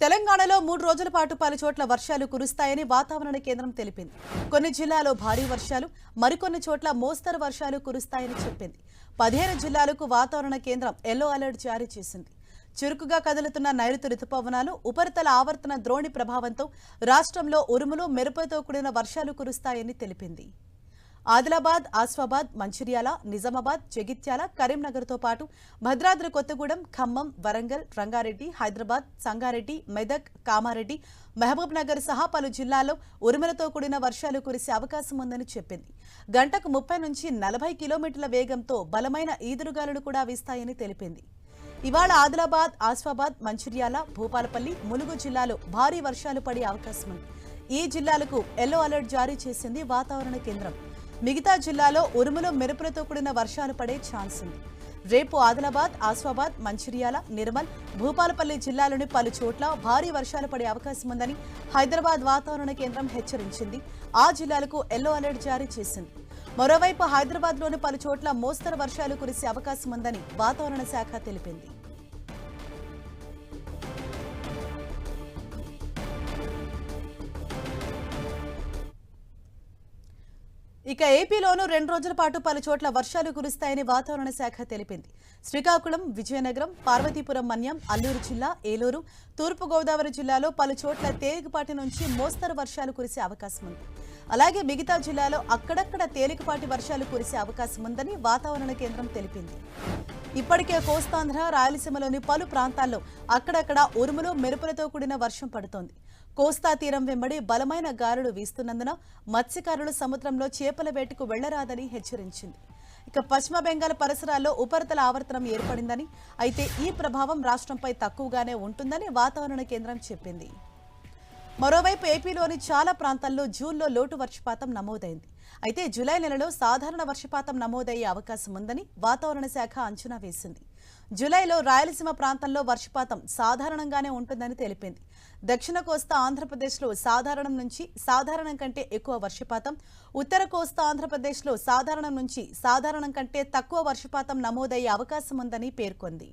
తెలంగాణలో మూడు రోజుల పాటు పలు చోట్ల వర్షాలు కురుస్తాయని వాతావరణ కేంద్రం తెలిపింది. కొన్ని జిల్లాలో భారీ వర్షాలు మరికొన్ని చోట్ల మోస్తరు వర్షాలు కురుస్తాయని చెప్పింది. పదిహేను జిల్లాలకు వాతావరణ కేంద్రం ఎల్లో అలర్ట్ జారీ చేసింది. చురుకుగా కదులుతున్న నైరుతి రుతుపవనాలు ఉపరితల ఆవర్తన ద్రోణి ప్రభావంతో రాష్ట్రంలో ఉరుములు మెరుపులతో కూడిన వర్షాలు కురుస్తాయని తెలిపింది. ఆదిలాబాద్ ఆస్వాబాద్ మంచిర్యాల నిజామాబాద్ జగిత్యాల కరీంనగర్తో పాటు భద్రాద్రి కొత్తగూడెం ఖమ్మం వరంగల్ రంగారెడ్డి హైదరాబాద్ సంగారెడ్డి మెదక్ కామారెడ్డి మహబూబ్ నగర్ సహా పలు జిల్లాల్లో ఉరుములతో కూడిన వర్షాలు కురిసే అవకాశం ఉందని చెప్పింది. గంటకు ముప్పై నుంచి నలభై కిలోమీటర్ల వేగంతో బలమైన ఈదురుగాలులు కూడా వీస్తాయని తెలిపింది. ఇవాళ ఆదిలాబాద్ ఆస్వాబాద్ మంచిర్యాల భూపాలపల్లి ములుగు జిల్లాలో భారీ వర్షాలు పడే అవకాశం ఉంది. ఈ జిల్లాలకు ఎల్లో అలర్ట్ జారీ చేసింది వాతావరణ కేంద్రం. మిగతా జిల్లాలో ఉరుములు మెరుపులతో కూడిన వర్షాలు పడే ఛాన్స్ ఉంది. రేపు ఆదిలాబాద్ ఆస్వాబాద్ మంచిర్యాల నిర్మల్ భూపాలపల్లి జిల్లాలోని పలు చోట్ల భారీ వర్షాలు పడే అవకాశం ఉందని హైదరాబాద్ వాతావరణ కేంద్రం హెచ్చరించింది. ఆ జిల్లాలకు ఎల్లో అలర్ట్ జారీ చేసింది. మరోవైపు హైదరాబాద్లోని పలు చోట్ల మోస్తరు వర్షాలు కురిసే అవకాశం ఉందని వాతావరణ శాఖ తెలిపింది. ఇక ఏపీలోనూ రెండు రోజుల పాటు పలు చోట్ల వర్షాలు కురుస్తాయని వాతావరణ శాఖ తెలిపింది. శ్రీకాకుళం విజయనగరం పార్వతీపురం మన్యం అల్లూరు జిల్లా ఏలూరు తూర్పుగోదావరి జిల్లాలో పలు చోట్ల తేలికపాటి నుంచి మోస్తరు వర్షాలు కురిసే అవకాశం ఉంది. అలాగే మిగతా జిల్లాలో అక్కడక్కడ తేలికపాటి వర్షాలు కురిసే అవకాశం ఉందని వాతావరణ కేంద్రం తెలిపింది. ఇప్పటికే కోస్తాంధ్ర రాయలసీమలోని పలు ప్రాంతాల్లో అక్కడక్కడ ఉరుములు మెరుపులతో కూడిన వర్షం పడుతోంది. కోస్తా తీరం వెంబడి బలమైన గాలులు వీస్తున్నందున మత్స్యకారులు సముద్రంలో చేపల వేటకు వెళ్ళరాదని హెచ్చరించింది. ఇక పశ్చిమ బెంగాల్ పరిసరాల్లో ఉపరితల ఆవర్తనం ఏర్పడిందని అయితే ఈ ప్రభావం రాష్ట్రంపై తక్కువగానే ఉంటుందని వాతావరణ కేంద్రం చెప్పింది. మరోవైపు ఏపీలోని చాలా ప్రాంతాల్లో జూన్లో లోటు వర్షపాతం నమోదైంది. అయితే జూలై నెలలో సాధారణ వర్షపాతం నమోదయ్యే అవకాశం ఉందని వాతావరణ శాఖ అంచనా వేసింది. జూలైలో రాయలసీమ ప్రాంతంలో వర్షపాతం సాధారణంగానే ఉంటుందని తెలిపింది. దక్షిణ కోస్తా ఆంధ్రప్రదేశ్లో సాధారణం నుంచి సాధారణం కంటే ఎక్కువ వర్షపాతం ఉత్తర కోస్తా ఆంధ్రప్రదేశ్లో సాధారణం నుంచి సాధారణం కంటే తక్కువ వర్షపాతం నమోదయ్యే అవకాశం ఉందని పేర్కొంది.